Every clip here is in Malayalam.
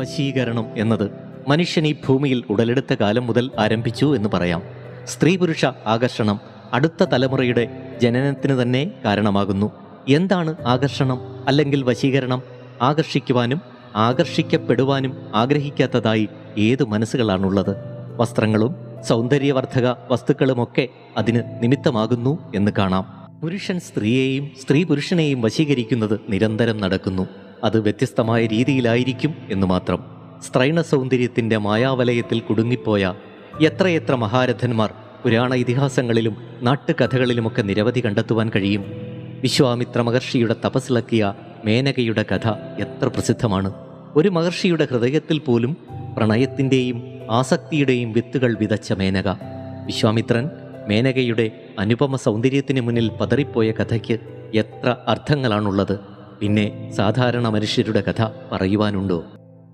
വശീകരണം എന്നത് മനുഷ്യൻ ഈ ഭൂമിയിൽ ഉടലെടുത്ത കാലം മുതൽ ആരംഭിച്ചു എന്ന് പറയാം. സ്ത്രീ പുരുഷ ആകർഷണം അടുത്ത തലമുറയുടെ ജനനത്തിന് തന്നെ കാരണമാകുന്നു. എന്താണ് ആകർഷണം അല്ലെങ്കിൽ വശീകരണം? ആകർഷിക്കുവാനും ആകർഷിക്കപ്പെടുവാനും ആഗ്രഹിക്കാത്തതായി ഏത് മനസ്സുകളാണുള്ളത്? വസ്ത്രങ്ങളും സൗന്ദര്യവർദ്ധക വസ്തുക്കളുമൊക്കെ അതിന് നിമിത്തമാകുന്നു എന്ന് കാണാം. പുരുഷൻ സ്ത്രീയെയും സ്ത്രീ പുരുഷനെയും വശീകരിക്കുന്നത് നിരന്തരം നടക്കുന്നു. അത് വ്യത്യസ്തമായ രീതിയിലായിരിക്കും എന്ന് മാത്രം. സ്ത്രൈണ സൗന്ദര്യത്തിന്റെ മായാവലയത്തിൽ കുടുങ്ങിപ്പോയ എത്രയെത്ര മഹാരഥന്മാർ പുരാണ ഇതിഹാസങ്ങളിലും നാട്ടുകഥകളിലുമൊക്കെ നിരവധി കണ്ടെത്തുവാൻ കഴിയും. വിശ്വാമിത്ര മഹർഷിയുടെ തപസ്സിളക്കിയ മേനകയുടെ കഥ എത്ര പ്രസിദ്ധമാണ്. ഒരു മഹർഷിയുടെ ഹൃദയത്തിൽ പോലും പ്രണയത്തിന്റെയും ആസക്തിയുടെയും വിത്തുകൾ വിതച്ച മേനക. വിശ്വാമിത്രൻ മേനകയുടെ അനുപമ സൗന്ദര്യത്തിന് മുന്നിൽ പതറിപ്പോയ കഥയ്ക്ക് എത്ര അർത്ഥങ്ങളാണുള്ളത്. പിന്നെ സാധാരണ മനുഷ്യരുടെ കഥ പറയുവാനുണ്ടോ?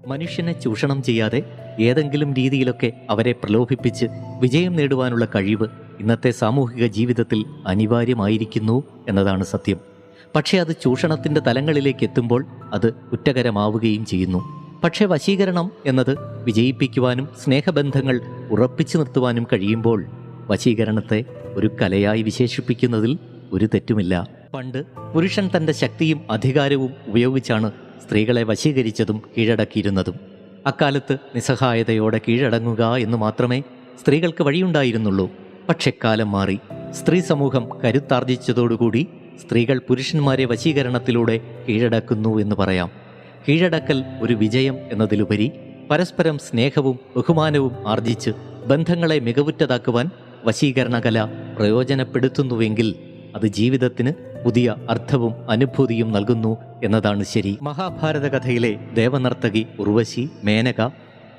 മനുഷ്യനെ ചൂഷണം ചെയ്യാതെ ഏതെങ്കിലും രീതിയിലൊക്കെ അവരെ പ്രലോഭിപ്പിച്ച് വിജയം നേടുവാനുള്ള കഴിവ് ഇന്നത്തെ സാമൂഹിക ജീവിതത്തിൽ അനിവാര്യമായിരിക്കുന്നു എന്നതാണ് സത്യം. പക്ഷേ അത് ചൂഷണത്തിന്റെ തലങ്ങളിലേക്ക് എത്തുമ്പോൾ അത് കുറ്റകരമാവുകയും ചെയ്യുന്നു. പക്ഷേ വശീകരണം എന്നത് വിജയിപ്പിക്കുവാനും സ്നേഹബന്ധങ്ങൾ ഉറപ്പിച്ചു നിർത്തുവാനും കഴിയുമ്പോൾ വശീകരണത്തെ ഒരു കലയായി വിശേഷിപ്പിക്കുന്നതിൽ ഒരു തെറ്റുമില്ല. പണ്ട് പുരുഷൻ തന്റെ ശക്തിയും അധികാരവും ഉപയോഗിച്ചാണ് സ്ത്രീകളെ വശീകരിച്ചതും കീഴടക്കിയിരുന്നതും. അക്കാലത്ത് നിസ്സഹായതയോടെ കീഴടങ്ങുക എന്ന് മാത്രമേ സ്ത്രീകൾക്ക് വഴിയുണ്ടായിരുന്നുള്ളൂ. പക്ഷെ കാലം മാറി. സ്ത്രീ സമൂഹം കരുത്താർജിച്ചതോടുകൂടി സ്ത്രീകൾ പുരുഷന്മാരെ വശീകരണത്തിലൂടെ കീഴടക്കുന്നു എന്ന് പറയാം. കീഴടക്കൽ ഒരു വിജയം എന്നതിലുപരി പരസ്പരം സ്നേഹവും ബഹുമാനവും ആർജിച്ച് ബന്ധങ്ങളെ മികവുറ്റതാക്കുവാൻ വശീകരണകല പ്രയോജനപ്പെടുത്തുന്നുവെങ്കിൽ അത് ജീവിതത്തിന് പുതിയ അർത്ഥവും അനുഭൂതിയും നൽകുന്നു എന്നതാണ് ശരി. മഹാഭാരത കഥയിലെ ദേവനർത്തകി ഉർവശി മേനക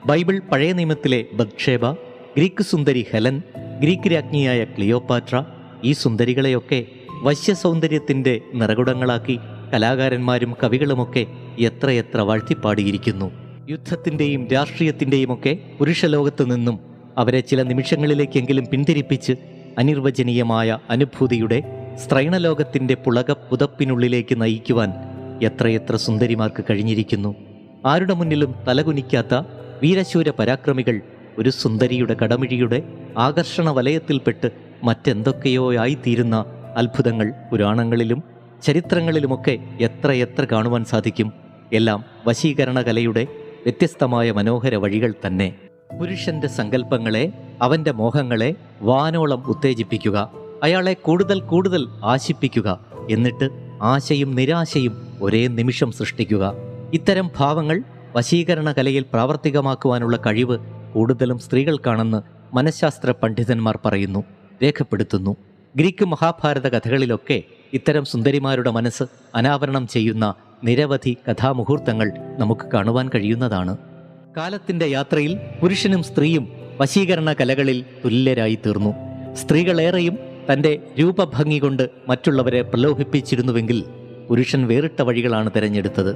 ബൈബിൾ പഴയ നിയമത്തിലെ ബക്ഷേബ ഗ്രീക്ക് സുന്ദരി ഹെലൻ ഗ്രീക്ക് രാജ്ഞിയായ ക്ലിയോപാട്ര ഈ സുന്ദരികളെയൊക്കെ വശ്യ വശ്യസൗന്ദര്യത്തിന്റെ നിറകുടങ്ങളാക്കി കലാകാരന്മാരും കവികളുമൊക്കെ എത്രയെത്ര വാഴ്ത്തിപ്പാടിയിരിക്കുന്നു. യുദ്ധത്തിന്റെയും രാഷ്ട്രീയത്തിന്റെയും ഒക്കെ പുരുഷലോകത്തു നിന്നും അവരെ ചില നിമിഷങ്ങളിലേക്കെങ്കിലും പിന്തിരിപ്പിച്ച് അനിർവചനീയമായ അനുഭൂതിയുടെ സ്ത്രൈണലോകത്തിന്റെ പുളക പുതപ്പിനുള്ളിലേക്ക് നയിക്കുവാൻ എത്രയെത്ര സുന്ദരിമാർക്ക് കഴിഞ്ഞിരിക്കുന്നു. ആരുടെ മുന്നിലും തലകുനിക്കാത്ത വീരശൂര പരാക്രമികൾ ഒരു സുന്ദരിയുടെ കടമിഴിയുടെ ആകർഷണ വലയത്തിൽപ്പെട്ട് മറ്റെന്തൊക്കെയോ ആയിത്തീരുന്ന അത്ഭുതങ്ങൾ പുരാണങ്ങളിലും ചരിത്രങ്ങളിലുമൊക്കെ എത്രയെത്ര കാണുവാൻ സാധിക്കും. എല്ലാം വശീകരണ കലയുടെ വ്യത്യസ്തമായ മനോഹര വഴികൾ തന്നെ. പുരുഷന്റെ സങ്കല്പങ്ങളെ അവന്റെ മോഹങ്ങളെ വാനോളം ഉത്തേജിപ്പിക്കുക. അയാളെ കൂടുതൽ കൂടുതൽ ആശിപ്പിക്കുക. എന്നിട്ട് ആശയും നിരാശയും ഒരേ നിമിഷം സൃഷ്ടിക്കുക. ഇത്തരം ഭാവങ്ങൾ വശീകരണ കലയിൽ പ്രാവർത്തികമാക്കുവാനുള്ള കഴിവ് കൂടുതലും സ്ത്രീകൾക്കാണെന്ന് മനഃശാസ്ത്ര പണ്ഡിതന്മാർ പറയുന്നു രേഖപ്പെടുത്തുന്നു. ഗ്രീക്ക് മഹാഭാരത കഥകളിലൊക്കെ ഇത്തരം സുന്ദരിമാരുടെ മനസ്സ് അനാവരണം ചെയ്യുന്ന നിരവധി കഥാമുഹൂർത്തങ്ങൾ നമുക്ക് കാണുവാൻ കഴിയുന്നതാണ്. കാലത്തിന്റെ യാത്രയിൽ പുരുഷനും സ്ത്രീയും വശീകരണ കലകളിൽ തുല്യരായി തീർന്നു സ്ത്രീകളേറെയും തന്റെ രൂപഭംഗി കൊണ്ട് മറ്റുള്ളവരെ പ്രലോഭിപ്പിച്ചിരുന്നുവെങ്കിൽ പുരുഷൻ വേറിട്ട വഴികളാണ് തിരഞ്ഞെടുത്തത്.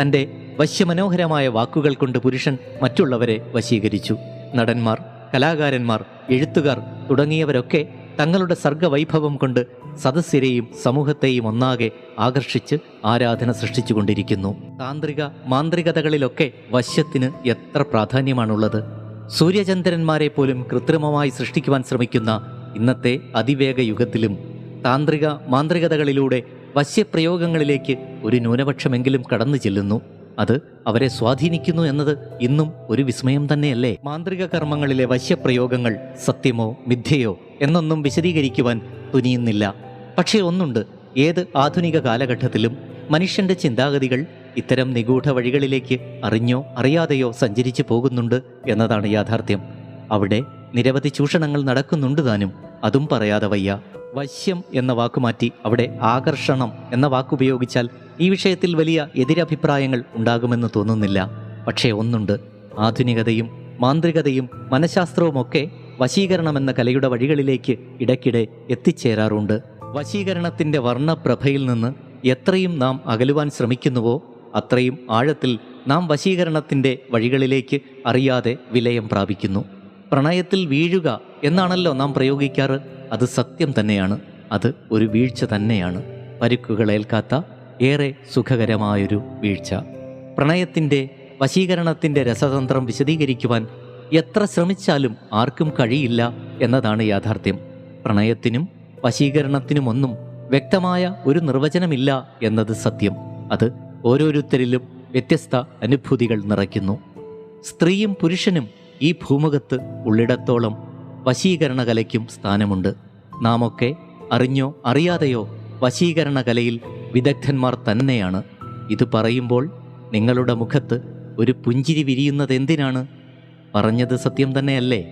തന്റെ വശ്യമനോഹരമായ വാക്കുകൾ കൊണ്ട് പുരുഷൻ മറ്റുള്ളവരെ വശീകരിച്ചു. നടന്മാർ കലാകാരന്മാർ എഴുത്തുകാർ തുടങ്ങിയവരൊക്കെ തങ്ങളുടെ സർഗവൈഭവം കൊണ്ട് സദസ്യരെയും സമൂഹത്തെയും ഒന്നാകെ ആകർഷിച്ച് ആരാധന സൃഷ്ടിച്ചുകൊണ്ടിരിക്കുന്നു. താന്ത്രിക മാന്ത്രികതകളിലൊക്കെ വശ്യത്തിന് എത്ര പ്രാധാന്യമാണുള്ളത്. സൂര്യചന്ദ്രന്മാരെ പോലും കൃത്രിമമായി സൃഷ്ടിക്കുവാൻ ശ്രമിക്കുന്ന ഇന്നത്തെ അതിവേഗ യുഗത്തിലും താന്ത്രിക മാന്ത്രികതകളിലൂടെ വശ്യപ്രയോഗങ്ങളിലേക്ക് ഒരു ന്യൂനപക്ഷമെങ്കിലും കടന്നു ചെല്ലുന്നു. അത് അവരെ സ്വാധീനിക്കുന്നു എന്നത് ഇന്നും ഒരു വിസ്മയം തന്നെയല്ലേ? മാന്ത്രിക കർമ്മങ്ങളിലെ വശ്യപ്രയോഗങ്ങൾ സത്യമോ മിഥ്യയോ എന്നൊന്നും വിശദീകരിക്കുവാൻ തുനിയുന്നില്ല. പക്ഷേ ഒന്നുണ്ട്. ഏത് ആധുനിക കാലഘട്ടത്തിലും മനുഷ്യന്റെ ചിന്താഗതികൾ ഇത്തരം നിഗൂഢ വഴികളിലേക്ക് അറിഞ്ഞോ അറിയാതെയോ സഞ്ചരിച്ചു പോകുന്നുണ്ട് എന്നതാണ് യാഥാർത്ഥ്യം. അവിടെ നിരവധി ചൂഷണങ്ങൾ നടക്കുന്നുണ്ട് താനും. അതും പറയാതെ വയ്യ. വശ്യം എന്ന വാക്ക് മാറ്റി അവിടെ ആകർഷണം എന്ന വാക്കുപയോഗിച്ചാൽ ഈ വിഷയത്തിൽ വലിയ എതിരഭിപ്രായങ്ങൾ ഉണ്ടാകുമെന്ന് തോന്നുന്നില്ല. പക്ഷേ ഒന്നുണ്ട്. ആധുനികതയും മാന്ത്രികതയും മനഃശാസ്ത്രവുമൊക്കെ വശീകരണം എന്ന കലയുടെ വഴികളിലേക്ക് ഇടയ്ക്കിടെ എത്തിച്ചേരാറുണ്ട്. വശീകരണത്തിന്റെ വർണപ്രഭയിൽ നിന്ന് എത്രയും നാം അകലുവാൻ ശ്രമിക്കുന്നുവോ അത്രയും ആഴത്തിൽ നാം വശീകരണത്തിന്റെ വഴികളിലേക്ക് അറിയാതെ വിലയം പ്രാപിക്കുന്നു. പ്രണയത്തിൽ വീഴുക എന്നാണല്ലോ നാം പ്രയോഗിക്കാറ്. അത് സത്യം തന്നെയാണ്. അത് ഒരു വീഴ്ച തന്നെയാണ്. പരുക്കുകളേൽക്കാത്ത ഏറെ സുഖകരമായൊരു വീഴ്ച. പ്രണയത്തിന്റെ വശീകരണത്തിന്റെ രസതന്ത്രം വിശദീകരിക്കുവാൻ എത്ര ശ്രമിച്ചാലും ആർക്കും കഴിയില്ല എന്നതാണ് യാഥാർത്ഥ്യം. പ്രണയത്തിനും വശീകരണത്തിനുമൊന്നും വ്യക്തമായ ഒരു നിർവചനമില്ല എന്നത് സത്യം. അത് ഓരോരുത്തരിലും വ്യത്യസ്ത അനുഭൂതികൾ നിറയ്ക്കുന്നു. സ്ത്രീയും പുരുഷനും ഈ ഭൂമുഖത്ത് ഉള്ളിടത്തോളം വശീകരണ കലയ്ക്കും സ്ഥാനമുണ്ട്. നാമൊക്കെ അറിഞ്ഞോ അറിയാതെയോ വശീകരണ കലയിൽ വിദഗ്ധന്മാർ തന്നെയാണ്. ഇത് പറയുമ്പോൾ നിങ്ങളുടെ മുഖത്ത് ഒരു പുഞ്ചിരി വിരിയുന്നത് എന്തിനാണ് പറഞ്ഞത് സത്യം തന്നെയല്ലേ?